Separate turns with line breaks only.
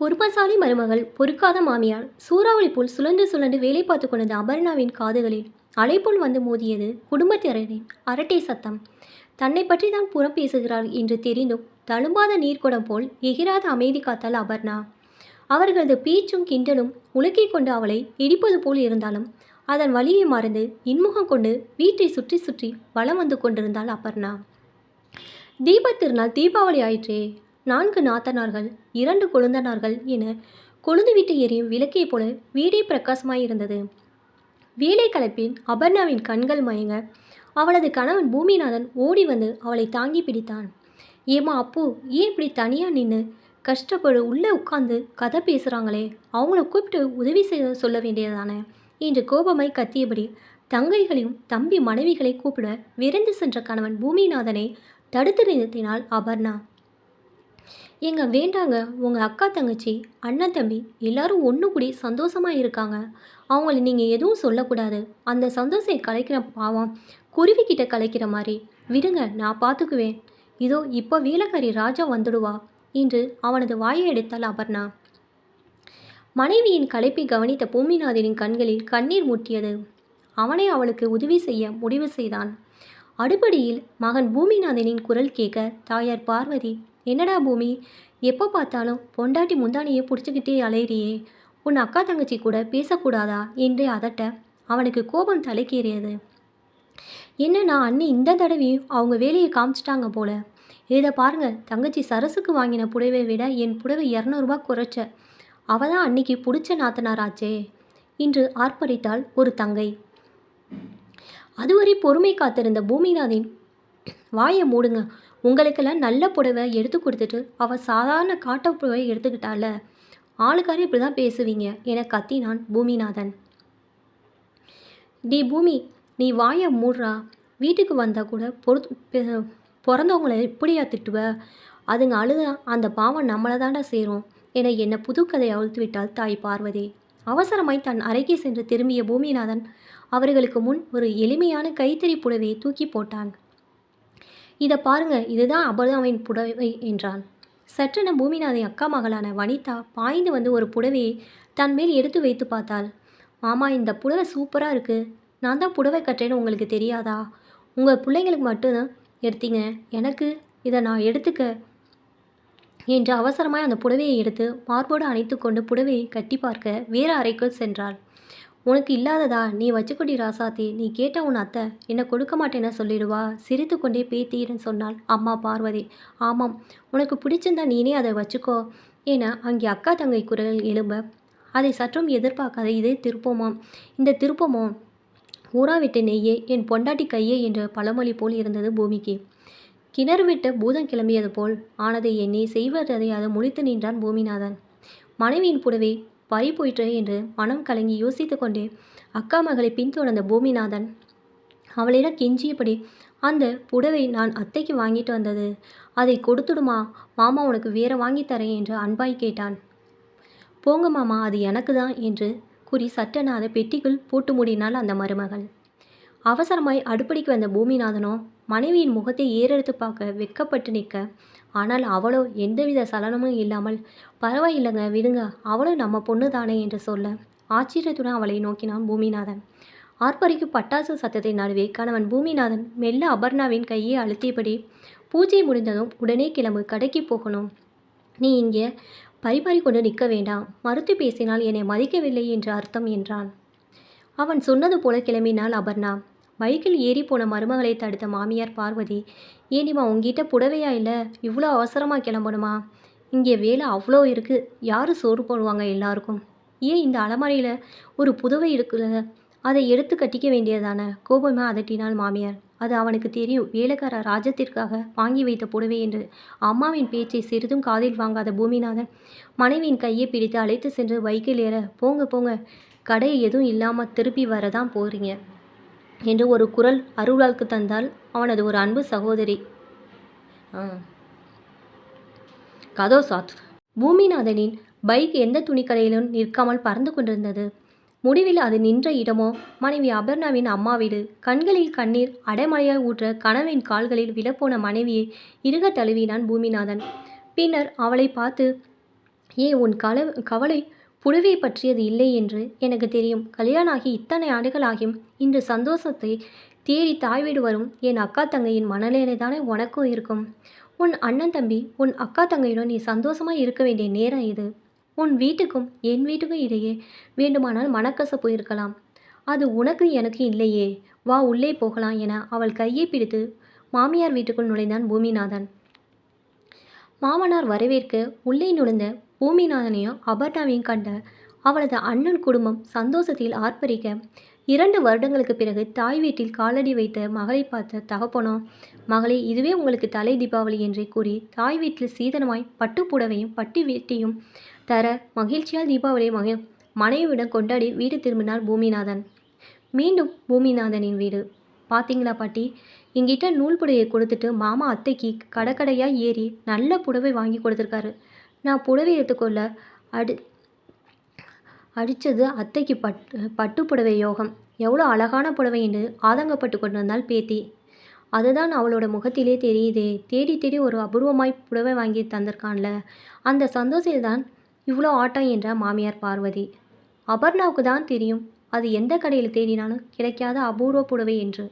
பொறுப்பசாலி மருமகள் பொறுக்காத மாமியார். சூறாவளி போல் சுழன்று சுழன்று வேலை பார்த்து கொண்டது அபர்ணாவின் காதுகளில் அலைபோல் வந்து மோதியது குடும்பத்தினரின் அரட்டை சத்தம். தன்னை பற்றி தான் புறம் பேசுகிறார் என்று தெரிந்தும் தழும்பாத நீர்க்குடம் போல் எகிராத அமைதி காத்தாள் அபர்ணா. அவர்களது பீச்சும் கிண்டலும் உலுக்கிக் கொண்டு அவளை இடிப்பது போல் இருந்தாலும் அதன் வழியை மறந்து இன்முகம் கொண்டு வீட்டை சுற்றி சுற்றி வலம் வந்து கொண்டிருந்தாள் அபர்ணா. தீபத் திருநாள் தீபாவளி ஆயிற்றே. நான்கு நாத்தனார்கள் இரண்டு கொழுந்தனார்கள் என கொழுந்து விட்டு எரியும் விளக்கை போல வீடே பிரகாசமாயிருந்தது வேலை கலப்பின் அபர்ணாவின் கண்கள் மயங்க அவளது கணவன் பூமிநாதன் ஓடி வந்து அவளை தாங்கி பிடித்தான். ஏமா அப்பு ஏன் இப்படி தனியாக நின்று கஷ்டப்படு உள்ளே உட்காந்து கதை பேசுகிறாங்களே அவங்கள கூப்பிட்டு உதவி செய்ய சொல்ல வேண்டியதானே என்று கோபமாய் கத்தியபடி தங்கைகளையும் தம்பி மனைவிகளை கூப்பிட விரைந்து சென்ற கணவன் பூமிநாதனை தடுத்து நிறுத்தினாள் அபர்ணா. ஏங்க வேண்டாங்க. உங்கள் அக்கா தங்கச்சி அண்ணன் தம்பி எல்லாரும் ஒன்று கூடி சந்தோஷமாக இருக்காங்க. அவங்கள நீங்கள் எதுவும் சொல்லக்கூடாது. அந்த சந்தோஷம் கலைக்கிற பாவம் குருவிக்கிட்ட கலைக்கிற மாதிரி. விடுங்க நான் பார்த்துக்குவேன் இதோ இப்போ வேலைக்காரி ராஜா வந்துடுவா என்று அவனது வாயை எடுத்தாள் அபர்ணா. மனைவியின் களைப்பை கவனித்த பூமிநாதனின் கண்களில் கண்ணீர் முட்டியது. அவனை அவளுக்கு உதவி செய்ய முடிவு செய்தான். அடுப்படியில் மகன் பூமிநாதனின் குரல் கேட்க தாயார் பார்வதி என்னடா பூமி? எப்போ பார்த்தாலும் பொண்டாட்டி முந்தானியை பிடிச்சிக்கிட்டே அலையிறியே. உன் அக்கா தங்கச்சி கூட பேசக்கூடாதா? என்று அதட்ட அவனுக்கு கோபம் தலைக்கேறியது. என்னன்னா அண்ணி இந்த தடவையும் அவங்க வேலையை காமிச்சிட்டாங்க போல. இதை பாருங்க தங்கச்சி சரசுக்கு வாங்கின புடவை விட என் புடவை இரநூறுபா குறைச்ச. அவ தான் அன்னைக்கு பிடிச்ச நாத்தனாராச்சே இன்று ஆர்ப்பரித்தாள் ஒரு தங்கை. அதுவரை பொறுமை காத்திருந்த பூமிநாதின் வாயை மூடுங்க. உங்களுக்கெல்லாம் நல்ல புடவை எடுத்து கொடுத்துட்டு அவள் சாதாரண காட்ட புடவை எடுத்துக்கிட்டால? ஆளுக்காரே இப்படி தான் பேசுவீங்க. என கத்தினான் பூமிநாதன். டி பூமி நீ வாயை மூடுறா. வீட்டுக்கு வந்தால் கூட பொறுத் பிறந்தவங்களை பிறந்தவங்கள இப்படியா திட்டுவ? அதுங்க அழுதா அந்த பாவம் நம்மளை தாண்டா சேரும் என என்னை புதுக்கதை அவிழ்த்து விட்டாள் தாய் பார்வதி. அவசரமாய் தன் அறைக்கு சென்று திரும்பிய பூமிநாதன் அவர்களுக்கு முன் ஒரு எளிமையான கைத்தறி புடவையை தூக்கி போட்டான். இதை பாருங்க இதுதான் அபர்தாவின் புடவை என்றான். சற்றென பூமிநாதன் அக்கா மகளான வனிதா பாய்ந்து வந்து ஒரு புடவையை தன் மேல் எடுத்து வைத்து பார்த்தாள். மாமா இந்த புடவை சூப்பராக இருக்குது நான் தான் புடவை கட்டுறேன்னு உங்களுக்கு தெரியாதா? உங்கள் பிள்ளைங்களுக்கு மட்டும்தான் எடுத்தீங்க. எனக்கு இதை நான் எடுத்துக்க என்று அவசரமாய் அந்த புடவையை எடுத்து மார்போடு அணைத்து கொண்டு புடவையை கட்டி பார்க்க வேறு அறைக்குள் சென்றாள். உனக்கு இல்லாததா? நீ வச்சுக்கொடி ராசாத்தி. நீ கேட்ட உன் அத்தை என்னை கொடுக்க மாட்டேன்னு சொல்லிடுவா. சிரித்து கொண்டே பேத்தீரன் சொன்னாள் அம்மா பார்வதி. ஆமாம் உனக்கு பிடிச்சிருந்தா நீனே அதை வச்சுக்கோ. என அங்கே அக்கா தங்கை குரல் எழும்ப அதை சற்றும் எதிர்பார்க்காத இதே திருப்பமாம். இந்த திருப்பமோ? ஊரா விட்டு நெய்யே என் பொண்டாட்டி கையே என்ற பழமொழி போல் இருந்தது பூமிக்கு. கிணறு விட்டு பூதம் கிளம்பியது போல் ஆனதை எண்ணி செய்வதை அதை முடித்து நின்றான் பூமிநாதன். மனைவியின் புடவை பறி போயிற்று என்று மனம் கலங்கி யோசித்து கொண்டே அக்கா மகளை பின்தொடர்ந்த பூமிநாதன் அவளிடம் கெஞ்சியபடி அந்த புடவை நான் அத்தைக்கு வாங்கிட்டு வந்தது. அதை கொடுத்துடுமா? மாமா உனக்கு வேற வாங்கி தரேன் என்று அன்பாய் கேட்டான். போங்க மாமா அது எனக்கு தான் என்று கூறி சட்டென அதை பெட்டிக்குள் போட்டு மூடினாள் அந்த மருமகள். அவசரமாய் அடுப்படிக்கு வந்த பூமிநாதனோ மனைவியின் முகத்தை ஏறெடுத்து பார்க்க வெட்கப்பட்டு நிற்க ஆனால் அவளோ எந்தவித சலனமும் இல்லாமல் பரவாயில்லைங்க விடுங்க அவளும் நம்ம பொண்ணு தானே என்று சொல்ல ஆச்சரியத்துடன் அவளை நோக்கினான் பூமிநாதன். ஆர்ப்பரிக்கு பட்டாசு சத்தத்தின் நடுவே கணவன் பூமிநாதன் மெல்ல அபர்ணாவின் கையை அழுத்தியபடி பூஜை முடிந்ததும் உடனே கிளம்பு கடைக்கு போகணும். நீ இங்கே பரிமாறிக் கொண்டு நிற்க வேண்டாம் மறுத்து பேசினால் என்னை மதிக்கவில்லை என்று அர்த்தம் என்றான். அவன் சொன்னது போல கிளம்பினாள் அபர்ணா. பைக்கில் ஏறி போன மருமகளை தடுத்த மாமியார் பார்வதி ஏனிமா உங்ககிட்ட புடவையா இல்லை? இவ்வளோ அவசரமாக கிளம்பணுமா? இங்கே வேலை அவ்வளோ இருக்குது யார் சோறு போடுவாங்க எல்லாருக்கும்? ஏன் இந்த அலமாரியில் ஒரு புதவை இருக்குல்ல அதை எடுத்து கட்டிக்க வேண்டியதானே கோபமாக அதட்டினாள் மாமியார். அது அவனுக்கு தெரியும். வேலைக்கார ராஜத்திற்காக வாங்கி வைத்த புடவை என்று அம்மாவின் பேச்சை சிறிதும் காதில் வாங்காத பூமிநாதன் மனைவியின் கையை பிடித்து அழைத்து சென்று பைக்கில் ஏற போங்க போங்க. கடை எதுவும் இல்லாமல் திருப்பி வரதான் போகிறீங்க என்று ஒரு குரல் அருளாளுக்கு தந்தால் அவனது ஒரு அன்பு சகோதரி. கதோ சாத். பூமிநாதனின் பைக் எந்த துணிக்கடையிலும் நிற்காமல் பறந்து கொண்டிருந்தது. முடிவில் அது நின்ற இடமோ மனைவி அபர்ணாவின் அம்மா வீடு கண்களில் கண்ணீர் அடைமழையாய் ஊற்ற கணவனின் கால்களில் விழப்போன மனைவியை இருக தழுவினான் பூமிநாதன். பின்னர் அவளை பார்த்து ஏன் உன் கல கவலை புடவை பற்றியது இல்லை என்று எனக்கு தெரியும். கல்யாணம் ஆகி இத்தனை ஆண்டுகளாகியும் இன்று சந்தோஷத்தை தேடி தாய் வீடு வரும் என் அக்கா தங்கையின் மனநிலை தானே உனக்கும் இருக்கும். உன் அண்ணன் தம்பி உன் அக்கா தங்கையுடன் நீ சந்தோஷமாக இருக்க வேண்டிய நேரம் இது. உன் வீட்டுக்கும் என் வீட்டுக்கும் இடையே வேண்டுமானால் மனக்கசப்பு இருக்கலாம். அது உனக்கு எனக்கு இல்லையே. வா உள்ளே போகலாம் என அவள் கையை பிடித்து மாமியார் வீட்டுக்குள் நுழைந்தான் பூமிநாதன். மாமனார் வரவேற்க உள்ளே நுழைந்த பூமிநாதனையும் அபர்ணாவையும் கண்ட அவளது அண்ணன் குடும்பம் சந்தோஷத்தில் ஆர்ப்பரிக்க இரண்டு வருடங்களுக்கு பிறகு தாய் வீட்டில் காலடி வைத்த மகளை பார்த்த தகப்பனோ மகளே இதுவே உங்களுக்கு தலை தீபாவளி என்றே கூறி தாய் வீட்டில் சீதனமாய் பட்டு புடவையும் பட்டு வீட்டையும் தர மகிழ்ச்சியால் தீபாவளியை மகி மனைவியுடன் கொண்டாடி வீடு திரும்பினார் பூமிநாதன். மீண்டும் பூமிநாதனின் வீடு. பார்த்தீங்களா பாட்டி? எங்கிட்ட நூல் புடவையை கொடுத்துட்டு மாமா அத்தைக்கு கடக்கடையாக ஏறி நல்ல புடவை வாங்கி கொடுத்துருக்காரு. நான் புடவை எடுத்துக்கொள்ள அடி அடித்தது அத்தைக்கு பட்டு பட்டு புடவை யோகம். எவ்வளோ அழகான புடவை என்று ஆதங்கப்பட்டு கொண்டிருந்தாள் பேத்தி. அதுதான் அவளோட முகத்திலே தெரியுதே. தேடி தேடி ஒரு அபூர்வமாய் புடவை வாங்கி தந்திருக்கான்ல. அந்த சந்தோஷில்தான் இவ்வளோ ஆட்டம் என்ற மாமியார் பார்வதி. அபர்ணாவுக்கு தான் தெரியும் அது எந்த கடையில் தேடினாலும் கிடைக்காத அபூர்வ புடவை என்று.